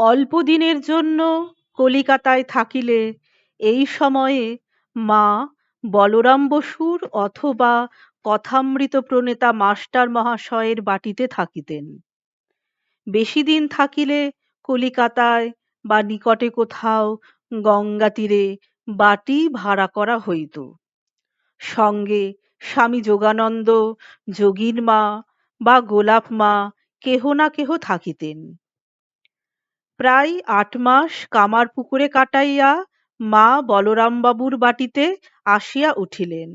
অল্প দিনের জন্য কলিকাতায় থাকিলে এই সময়ে মা বলরাম বসুর অথবা কথামৃত প্রণেতা মাস্টার মহাশয়ের বাটিতে থাকিতেন। বেশি দিন থাকিলে কলিকাতায় বা নিকটে কোথাও গঙ্গা তীরে বাটি ভাড়া করা হইত। সঙ্গে স্বামী যোগানন্দ, যোগীর মা বা গোলাপ মা কেহ না কেহ থাকিতেন। প্রায় আট মাস কামার পুকুরে কাটাইয়া মা বলরামবাবুর বাটিতে আসিয়া উঠিলেন।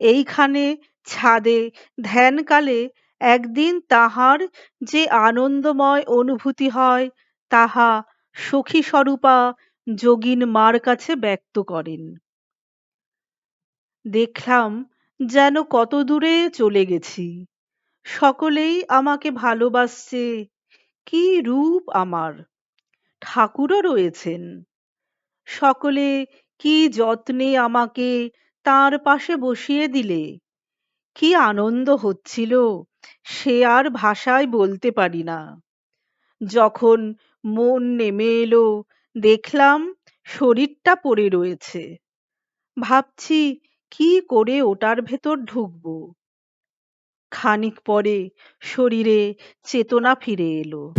এইখানে ছাদে, ধ্যানকালে একদিন তাহার যে আনন্দময় অনুভূতি হয়, তাহা সখী স্বরূপা যোগিন মার কাছে ব্যক্ত করেন। দেখলাম যেন কত দূরে চলে গেছি। সকলেই আমাকে ভালোবাসছে, কি রূপ আমার! ঠাকুরও রয়েছেন। সকলে কি যত্নে আমাকে তার পাশে বসিয়ে দিলে? কি আনন্দ হচ্ছিল সে আর ভাষায় বলতে পারি না। যখন মন নেমে এলো, দেখলাম শরীরটা পড়ে রয়েছে। ভাবছি, কি করে ওটার ভেতর ঢুকবো? খানিক পরে শরীরে চেতনা ফিরে এলো।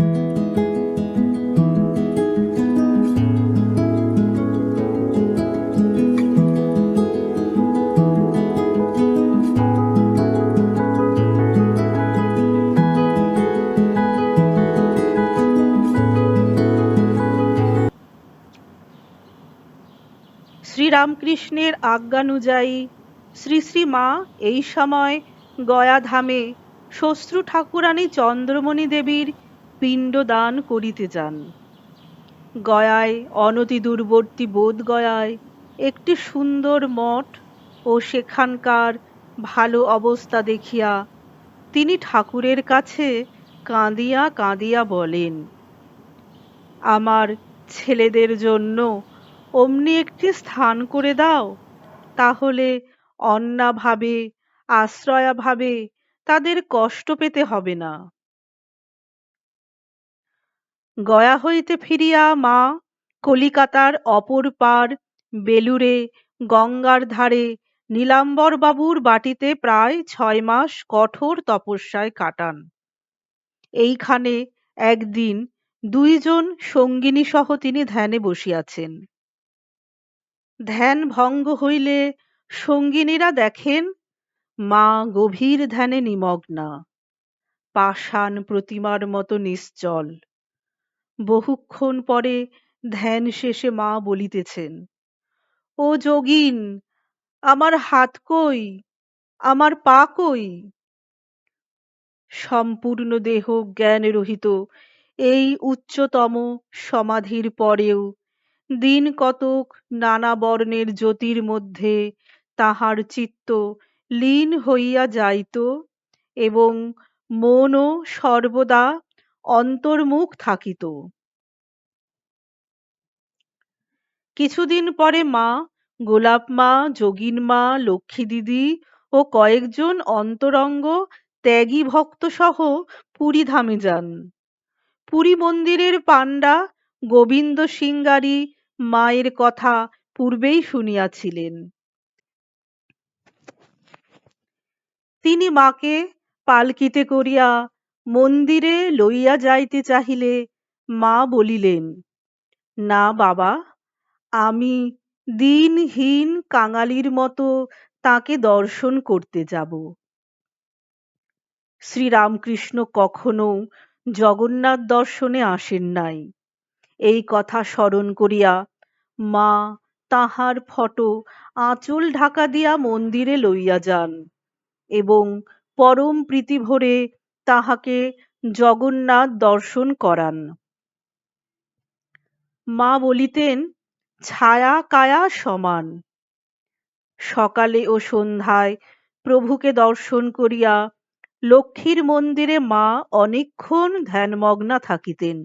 শ্রীরামকৃষ্ণের আজ্ঞানুযায়ী শ্রী শ্রী মা এই সময় গয়াধামে শ্বশ্রু ঠাকুরানী চন্দ্রমণি দেবীর পিণ্ডদান করিতে যান। গয়ায় অনতি দূরবর্তী বোধ গয়ায় একটি সুন্দর মঠ ও সেখানকার ভালো অবস্থা দেখিয়া তিনি ঠাকুরের কাছে কাঁদিয়া কাঁদিয়া বলেন, আমার ছেলেদের জন্য অমনি একটি স্থান করে দাও। তাহলে অন্নাভাবে, আশ্রয়াভাবে তাদের কষ্ট পেতে হবে না। গয়া হইতে ফিরিয়া মা কলিকাতার অপর পার বেলুরে গঙ্গার ধারে নীলাম্বর বাবুর বাটিতে প্রায় ছয় মাস কঠোর তপস্যায় কাটান। এইখানে একদিন দুইজন সঙ্গিনী সহ তিনি ধ্যানে বসিয়াছেন। ধ্যান ভঙ্গ হইলে সঙ্গিনীরা দেখেন, মা গভীর ধ্যানে নিমগ্না। পাষাণ প্রতিমার মতো নিশ্চল। বহুক্ষণ পরে ধ্যান শেষে মা বলিতেছেন, ও যোগিন, আমার হাত কই? আমার পা কই? সম্পূর্ণ দেহ জ্ঞান রহিত এই উচ্চতম সমাধির পরেও দিন কতক নানা বর্ণের জ্যোতির মধ্যে তাহার চিত্ত লীন হইয়া যাইত এবং মনও সর্বদা অন্তর্মুখ থাকিত। কিছুদিন পরে মা, গোলাপ মা, যোগিন মা, লক্ষ্মী দিদি ও কয়েকজন অন্তরঙ্গ ত্যাগী ভক্ত সহ পুরী ধামে যান। পুরী মন্দিরের পাণ্ডা গোবিন্দ সিংগারি মায়ের কথা পূর্বেই শুনিয়াছিলেন। তিনি মাকে পালকিতে করিয়া মন্দিরে লইয়া যাইতে চাহিলে মা বলিলেন, না বাবা, আমি দিনহীন কাঙালির মতো তাকে দর্শন করতে যাব। শ্রীরামকৃষ্ণ কখনো জগন্নাথ দর্শনে আসেন নাই। এই কথা স্মরণ করিয়া মা, তাহার ফটো আঁচল ঢাকা দিয়া মন্দিরে লইয়া যান এবং পরম প্রীতি ভরে তাহাকে জগন্নাথ দর্শন করান। মা বলিতেন, ছায়া কায়া সমান। সকালে ও সন্ধ্যায় প্রভুকে দর্শন করিয়া লক্ষ্মীর মন্দিরে মা অনেকক্ষণ ধ্যানমগ্না থাকিতেন।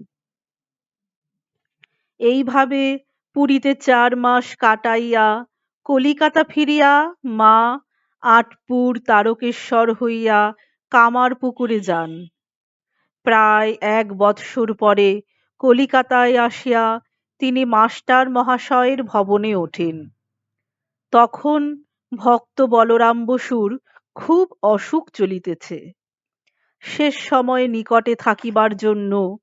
এইভাবে পুরীতে চার মাস কাটাইয়া কলিকাতা ফিরিয়া মা আটপুর তারকেশ্বর হইয়া কামার পুকুরে যান। প্রায় এক বৎসর পরে কলিকাতায় আসিয়া তিনি মাস্টার মহাশয়ের ভবনে ওঠেন। তখন ভক্ত বলরাম বসুর খুব অসুখ চলিতেছে। শেষ সময়ে নিকটে থাকিবার জন্য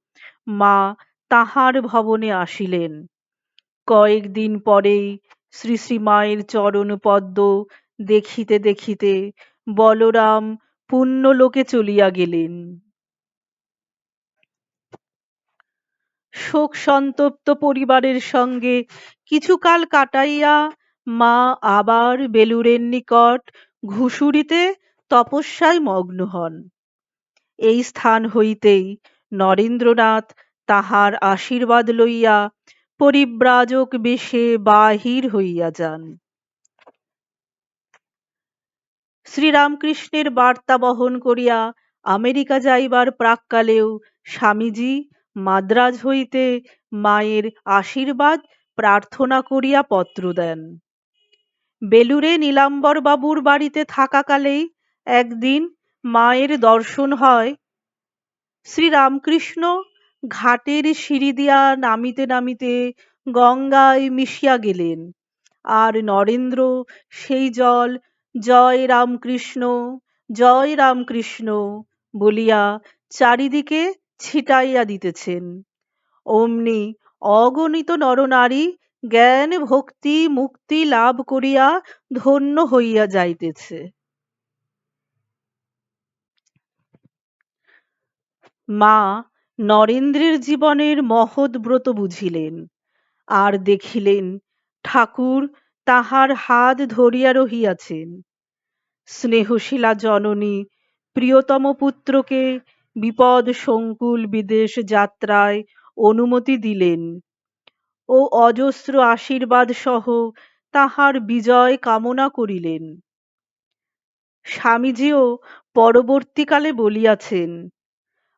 মা তাহার ভবনে আসিলেন। কয়েকদিন পরেই শ্রী শ্রী মায়ের চরণ পদ্ম দেখিতে দেখিতে বলরাম পুণ্যলোকে চলিয়া গেলেন। শোক সন্তপ্ত পরিবারের সঙ্গে কিছুকাল কাটাইয়া মা আবার বেলুরের নিকট ঘুষুরিতে তপস্যায় মগ্ন হন। এই স্থান হইতেই নরেন্দ্রনাথ তাহার আশীর্বাদ লইয়া পরিব্রাজক বেশে বাহির হইয়া যান। শ্রীরামকৃষ্ণের বার্তা বহন করিয়া আমেরিকা যাইবার প্রাক্কালেও স্বামীজি মাদ্রাজ হইতে মায়ের আশীর্বাদ প্রার্থনা করিয়া পত্র দেন। বেলুরে নীলাম্বর বাবুর বাড়িতে থাকাকালেই একদিন মায়ের দর্শন হয়। শ্রীরামকৃষ্ণ ঘাটের সিঁড়ি দিয়া নামিতে নামিতে গঙ্গায় মিশিয়া গেলেন। আর নরেন্দ্র, সেই জল, জয় রামকৃষ্ণ জয় রামকৃষ্ণ বলিয়া চারিদিকে ছিটাইয়া দিতেছেন। অমনি অগণিত নরনারী জ্ঞান, ভক্তি, মুক্তি লাভ করিয়া ধন্য হইয়া যাইতেছে। মা নরেন্দ্রের জীবনের মহৎ ব্রত বুঝিলেন, আর দেখিলেন ঠাকুর তাহার হাত ধরিয়া রহিয়াছেন। স্নেহশীলা জননী, প্রিয়তম পুত্রকে বিপদ সংকুল বিদেশ যাত্রায় অনুমতি দিলেন ও অজস্র আশীর্বাদ সহ তাহার বিজয় কামনা করিলেন। স্বামীজিও পরবর্তীকালে বলিয়াছেন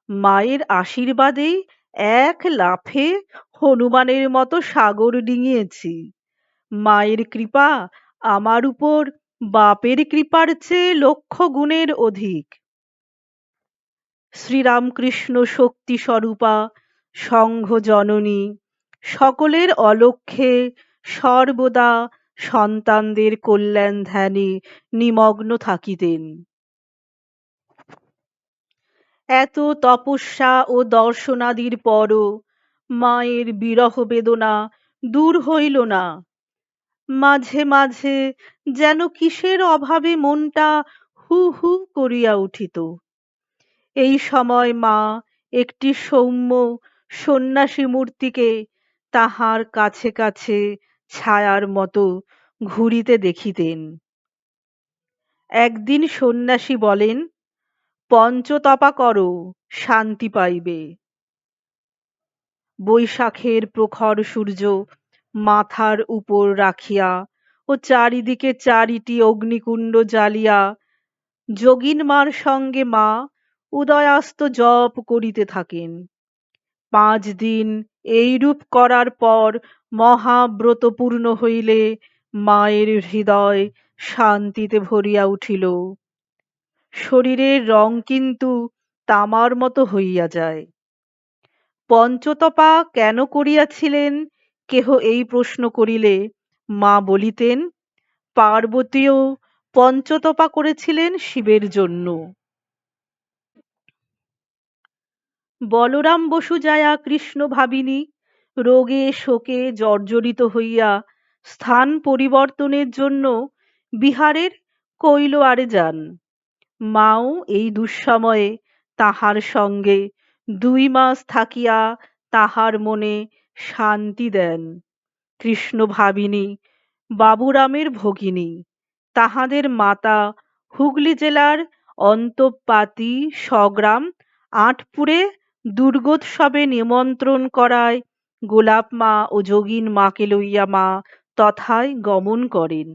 মায়ের আশীর্বাদেই এক লাফে হনুমানের মতো সাগর ডিঙিয়েছি। মায়ের কৃপা আমার উপর, বাপের কৃপার চেয়ে লক্ষ গুণের অধিক। শ্রীরামকৃষ্ণ শক্তি স্বরূপা, সংঘ জননী, সকলের অলক্ষ্যে সর্বদা সন্তানদের কল্যাণ ধ্যানে নিমগ্ন থাকিতেন। এত তপস্যা ও দর্শনাদির পরও মায়ের বিরহ বেদনা দূর হইল না। মাঝে মাঝে যেন কিসের অভাবে মনটা হু হু করিয়া উঠিত। এই সময় মা একটি সৌম্য সন্ন্যাসী মূর্তিকে তাহার কাছে কাছে ছায়ার মতো ঘুরিতে দেখিতেন। একদিন সন্ন্যাসী বলেন পঞ্চতপা করো, শান্তি পাইবে। বৈশাখের প্রখর সূর্য মাথার উপর রাখিয়া ও চারিদিকে চারিটি অগ্নিকুণ্ড জ্বালিয়া যোগিনমার সঙ্গে মা উদয়াস্ত জপ করিতে থাকেন। পাঁচ দিন এইরূপ করার পর মহাব্রত পূর্ণ হইলে মায়ের হৃদয় শান্তিতে ভরিয়া উঠিল। শরীরের রং কিন্তু তামার মতো হইয়া যায়। পঞ্চতপা কেন করিয়াছিলেন? কেহ এই প্রশ্ন করিলে মা বলিতেন, পার্বতীও পঞ্চতপা করেছিলেন শিবের জন্য। বলরাম বসু যায়া কৃষ্ণ ভাবিনী, রোগে শোকে জর্জরিত হইয়া স্থান পরিবর্তনের জন্য বিহারের কৈলোয়ারে যান। মাও এই দুঃসময়ে তাহার সঙ্গে দুই মাস থাকিয়া তাহার মনে শান্তি দেন। কৃষ্ণ ভাবিনী, বাবুরামের ভগিনী, তাহাদের মাতা হুগলি জেলার অন্তঃপাতি স্বগ্রাম আটপুরে দুর্গোৎসবে নিমন্ত্রণ করায় গোলাপ মা ও যোগীন মাকে লইয়া মা তথায় গমন করেন।